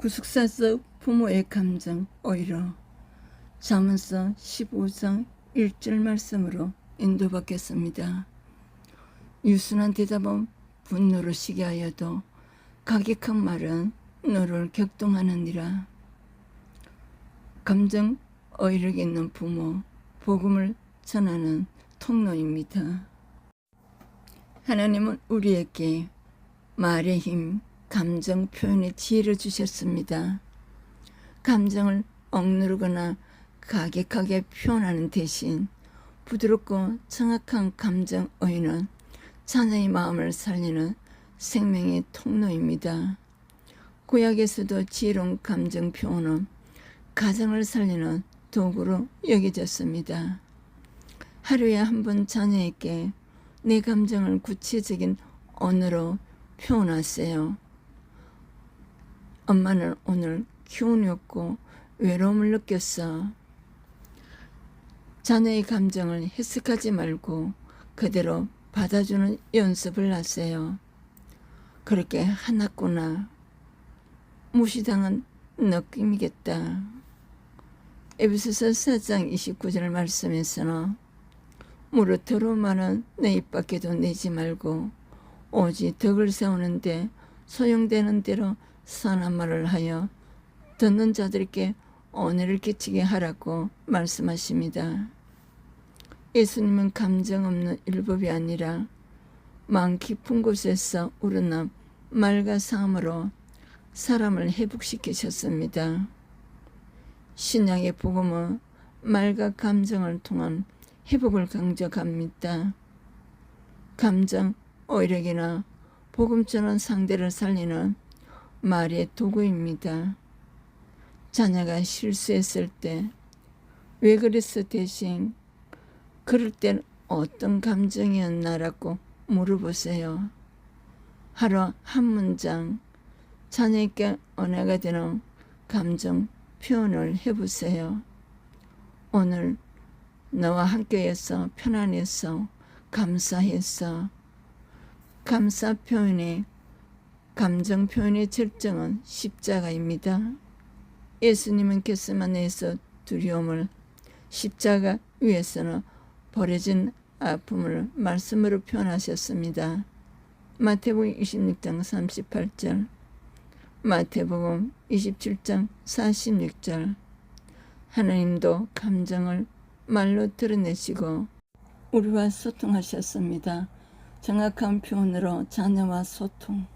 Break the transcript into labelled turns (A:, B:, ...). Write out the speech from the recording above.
A: 구속사서 부모의 감정 오히려 잠언서 15장 1절 말씀으로 인도받겠습니다. 유순한 대답은 분노를 시게 하여도 가격한 말은 너를 격동하느니라. 감정 어이력 있는 부모, 복음을 전하는 통로입니다. 하나님은 우리에게 말의 힘, 감정 표현의 지혜를 주셨습니다. 감정을 억누르거나 가격하게 표현하는 대신 부드럽고 정확한 감정 어휘는 자녀의 마음을 살리는 생명의 통로입니다. 구약에서도 지혜로운 감정 표현은 가정을 살리는 도구로 여겨졌습니다. 하루에 한 번 자녀에게 내 감정을 구체적인 언어로 표현하세요. 엄마는 오늘 기운이 없고 외로움을 느꼈어. 자녀의 감정을 해석하지 말고 그대로 받아주는 연습을 하세요. 그렇게 화났구나. 무시당한 느낌이겠다. 에베소서 4장 29절 말씀에서는 무릇 더러운 말은 내 입 밖에도 내지 말고 오직 덕을 세우는데 소용되는 대로 선한 말을 하여 듣는 자들에게 은혜를 끼치게 하라고 말씀하십니다. 예수님은 감정 없는 율법이 아니라 마음 깊은 곳에서 우러난 말과 삶으로 사람을 회복시키셨습니다. 신약의 복음은 말과 감정을 통한 회복을 강조합니다. 감정, 오력이나 복음 전한 상대를 살리는 말의 도구입니다. 자녀가 실수했을 때 왜 그랬어 대신 그럴 땐 어떤 감정이었나라고 물어보세요. 하루 한 문장 자녀에게 은혜가 되는 감정 표현을 해보세요. 오늘 너와 함께해서 편안해서 감사해서 감사 표현의 감정 표현의 절정은 십자가입니다. 예수님은 겟세마네에서 두려움을 십자가 위에서는 버려진 아픔을 말씀으로 표현하셨습니다. 마태복음 26장 38절 마태복음 27장 46절 하나님도 감정을 말로 드러내시고 우리와 소통하셨습니다. 정확한 표현으로 자녀와 소통